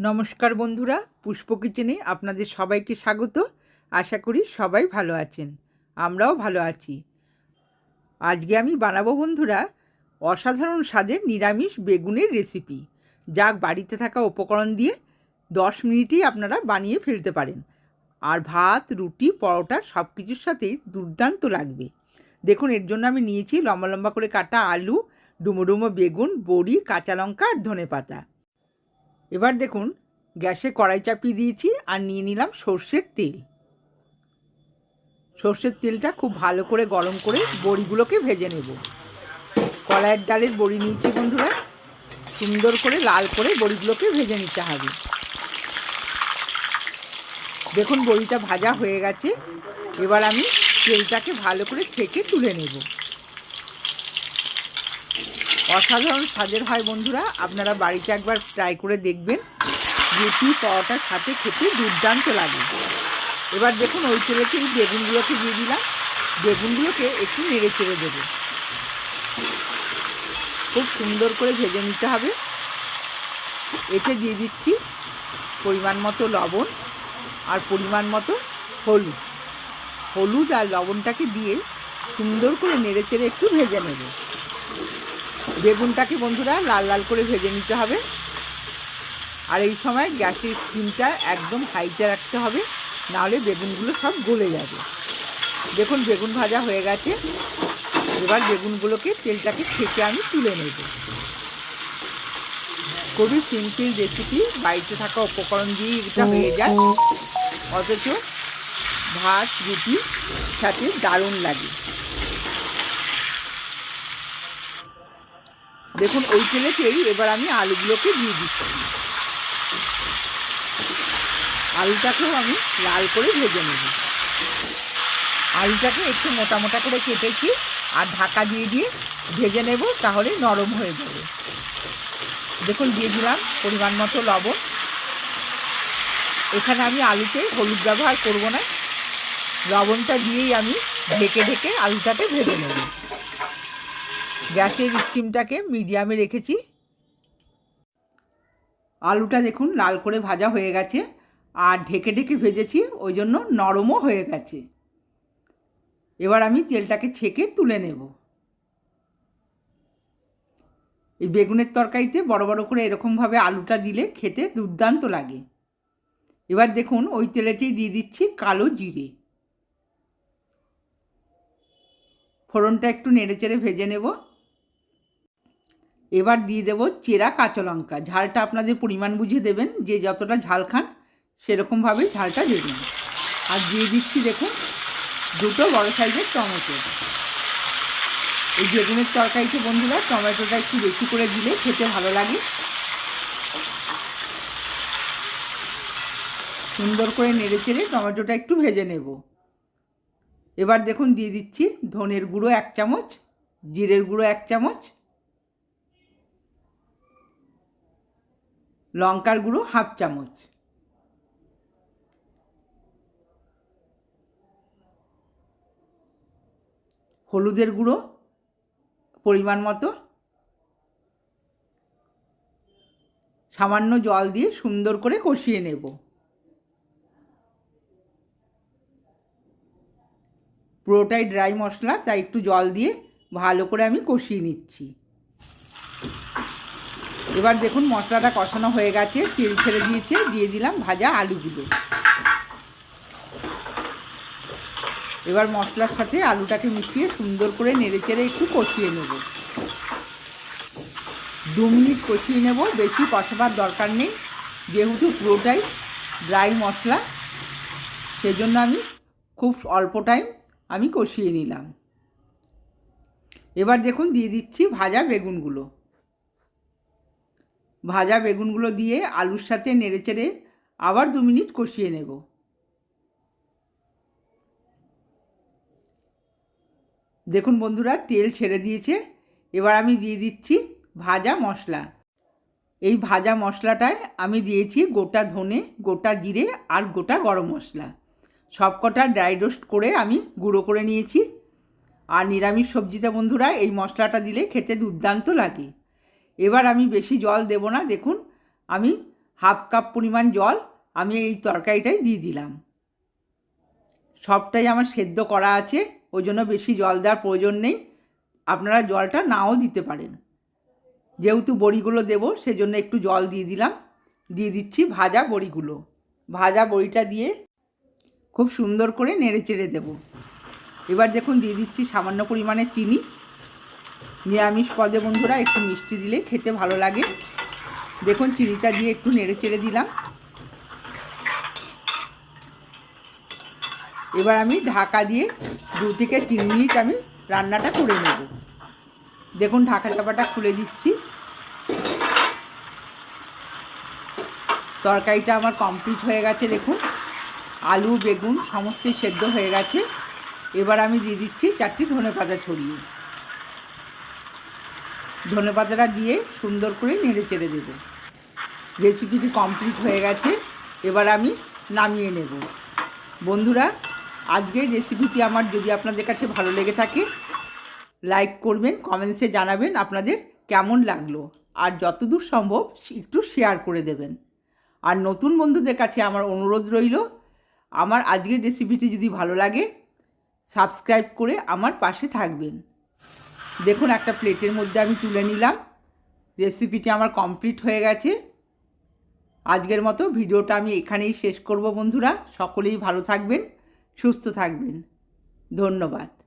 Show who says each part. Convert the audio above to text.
Speaker 1: নমস্কার বন্ধুরা, পুষ্প কিচেনে আপনাদের সবাইকে স্বাগত। আশা করি সবাই ভালো আছেন। আমরাও ভালো আছি। আজকে আমি বানাবো বন্ধুরা, অসাধারণ স্বাদের নিরামিষ বেগুনের রেসিপি। যা বাড়িতে থাকা উপকরণ দিয়ে দশ মিনিটেই আপনারা বানিয়ে ফেলতে পারেন। আর ভাত, রুটি, পরোটা সব কিছুর সাথেই দুর্দান্ত লাগবে। দেখুন, এর জন্য আমি নিয়েছি লম্বা লম্বা করে কাটা আলু, ডুমো ডুমো বেগুন, বড়ি, কাঁচা লঙ্কা আর ধনে পাতা এবার দেখুন, গ্যাসে কড়াই চাপিয়ে দিয়েছি আর নিয়ে নিলাম সর্ষের তেল। সর্ষের তেলটা খুব ভালো করে গরম করে বড়িগুলোকে ভেজে নেব। কলাইয়ের ডালের বড়ি নিয়েছি বন্ধুরা। সুন্দর করে লাল করে বড়িগুলোকে ভেজে নিতে হবে। দেখুন, বড়িটা ভাজা হয়ে গেছে। এবার আমি তেলটাকে ভালো করে ছেঁকে তুলে নেব। অসাধারণ স্বাদের হয় বন্ধুরা। আপনারা বাড়িতে একবার ট্রাই করে দেখবেন রুটি পরোটার সাথে খেতে দুর্দান্ত লাগে। এবার দেখুন ওই তেলেতে এই বেগুনগুলোকে দিয়ে দিলাম। বেগুনগুলোকে একটু নেড়ে চেড়ে দেবো। খুব সুন্দর করে ভেজে নিতে হবে। এতে দিয়ে দিচ্ছি পরিমাণ মতো লবণ আর পরিমাণ মতো হলুদ। হলুদ আর লবণটাকে দিয়ে সুন্দর করে নেড়ে চেড়ে একটু ভেজে নেব। বেগুনটাকে বন্ধুরা লাল লাল করে ভেজে নিতে হবে। আর এই সময় গ্যাসের স্টিমটা একদম হাইতে রাখতে হবে, নাহলে বেগুনগুলো সব গলে যাবে। দেখুন, বেগুন ভাজা হয়ে গেছে। এবার বেগুনগুলোকে, তেলটাকে ছেঁকে আমি তুলে নেব। খুবই সিম্পল রেসিপি, বাড়িতে থাকা উপকরণ দিয়ে এটা হয়ে যায়। অথচ ভাত, রুটি সাথে দারুণ লাগে। দেখুন, ওই তেলেতেই এবার আমি আলুগুলোকে দিয়ে দিচ্ছি। আলুটাকেও আমি লাল করে ভেজে নেব। আলুটাকে একটু মোটা মোটা করে কেটেছি, আর ঢাকা দিয়ে দিয়ে ভেজে নেব, তাহলে নরম হয়ে যাবে। দেখুন, দিয়ে দিলাম পরিমাণ মতো লবণ। এখানে আমি আলুতে হলুদ ব্যবহার করব না। লবণটা দিয়েই আমি ঢেকে ঢেকে আলুটাকে ভেজে নেব। গ্যাসের স্টিমটাকে মিডিয়ামে রেখেছি। আলুটা দেখুন লাল করে ভাজা হয়ে গেছে আর ঢেকে ঢেকে ভেজেছি, ওই জন্য নরমও হয়ে গেছে। এবার আমি তেলটাকে ছেঁকে তুলে নেব। এই বেগুনের তরকারিতে বড় বড় করে এরকমভাবে আলুটা দিলে খেতে দুর্দান্ত লাগে। এবার দেখুন ওই তেলেতেই দিয়ে দিচ্ছি কালো জিরে। ফোড়নটা একটু নেড়ে চেড়ে ভেজে নেব। এবার দিয়ে দেবো চেরা কাঁচা লঙ্কা। ঝালটা আপনাদের পরিমাণ বুঝে দেবেন, যে যতটা ঝাল খান সেরকমভাবেই ঝালটা দেবেন আর দিয়ে দিচ্ছি দেখুন দুটো বড় সাইজের টমেটো। এই বেগুনের তরকারিতে বন্ধুরা টমেটোটা একটু বেশি করে দিলে খেতে ভালো লাগে। সুন্দর করে নেড়ে চেড়ে টমেটোটা একটু ভেজে নেব। এবার দেখুন দিয়ে দিচ্ছি ধনের গুঁড়ো এক চামচ, জিরের গুঁড়ো এক চামচ লঙ্কার গুঁড়ো হাফ চামচ। হলুদের গুঁড়ো পরিমাণ মতো। সামান্য জল দিয়ে সুন্দর করে কষিয়ে নেব। পুরোটাই ড্রাই মশলা, তাই একটু জল দিয়ে ভালো করে আমি কষিয়ে নিচ্ছি। এবার দেখুন মশলাটা কষানো হয়ে গেছে, তেল ছেড়ে দিয়েছে, দিয়ে দিলাম ভাজা আলুগুলো। এবার মশলার সাথে আলুটাকে মিশিয়ে সুন্দর করে নেড়ে চেড়ে একটু কষিয়ে নেব। দু মিনিট কষিয়ে নেব, বেশি কষাবার দরকার নেই, যেহেতু পুরোটাই ড্রাই মশলা, সেজন্য আমি খুব অল্প টাইম আমি কষিয়ে নিলাম। এবার দেখুন দিয়ে দিচ্ছি ভাজা বেগুনগুলো। ভাজা বেগুনগুলো দিয়ে আলুর সাথে নেড়েচেড়ে আবার দু মিনিট কষিয়ে নেব। দেখুন বন্ধুরা, তেল ছেড়ে দিয়েছে। এবার আমি দিয়ে দিচ্ছি ভাজা মশলা। এই ভাজা মশলাটায় আমি দিয়েছি গোটা ধনে, গোটা জিরে আর গোটা গরম মশলা। সব কটা ড্রাই রোস্ট করে আমি গুঁড়ো করে নিয়েছি। আর নিরামিষ সবজিতে বন্ধুরা, এই মশলাটা দিলে খেতে দুর্দান্ত লাগে। এবার আমি বেশি জল দেব না, দেখুন, আমি হাফ কাপ পরিমাণ জল আমি এই তরকারিটাই দিয়ে দিলাম। সবটাই আমার সেদ্ধ করা আছে, ওই জন্য বেশি জল দেওয়ার প্রয়োজন নেই, আপনারা জলটা নাও দিতে পারেন। যেহেতু বড়িগুলো দেবো, সেজন্য একটু জল দিয়ে দিলাম, দিয়ে দিচ্ছি ভাজা বড়িগুলো। ভাজা বড়িটা দিয়ে খুব সুন্দর করে নেড়ে চেড়ে দেবো। এবার দেখুন, দিয়ে দিচ্ছি সামান্য পরিমাণে চিনি। নিরামিষ পদে বন্ধুরা একটু মিষ্টি দিলে খেতে ভালো লাগে। দেখুন, চিনিটা দিয়ে একটু নেড়ে চেড়ে দিলাম। এবার আমি ঢাকা দিয়ে দু থেকে তিন মিনিট আমি রান্নাটা করে নেব। দেখুন, ঢাকা চাপাটা খুলে দিচ্ছি। তরকারিটা আমার কমপ্লিট হয়ে গেছে, দেখুন। আলু, বেগুন সমস্তই সেদ্ধ হয়ে গেছে। এবার আমি দিয়ে দিচ্ছি চারটি ধনে পাতা ছড়িয়ে। ধনে পাতাটা দিয়ে সুন্দর করে নেড়ে চেড়ে দেব। রেসিপিটি কমপ্লিট হয়ে গেছে, এবার আমি নামিয়ে নেব। বন্ধুরা, আজকের রেসিপিটি আমার যদি আপনাদের কাছে ভালো লেগে থাকে লাইক করবেন কমেন্টসে জানাবেন আপনাদের কেমন লাগল। আর যতদূর সম্ভব একটু শেয়ার করে দেবেন। আর নতুন বন্ধুদের কাছে আমার অনুরোধ রইল, আমার আজকের রেসিপিটি যদি ভালো লাগে সাবস্ক্রাইব করে আমার পাশে থাকবেন। দেখুন, একটা প্লেটের মধ্যে আমি তুলে নিলাম। রেসিপিটি আমার কমপ্লিট হয়ে গেছে। আজকের মতো ভিডিওটা আমি এখানেই শেষ করব বন্ধুরা। সকলেই ভালো থাকবেন, সুস্থ থাকবেন। ধন্যবাদ।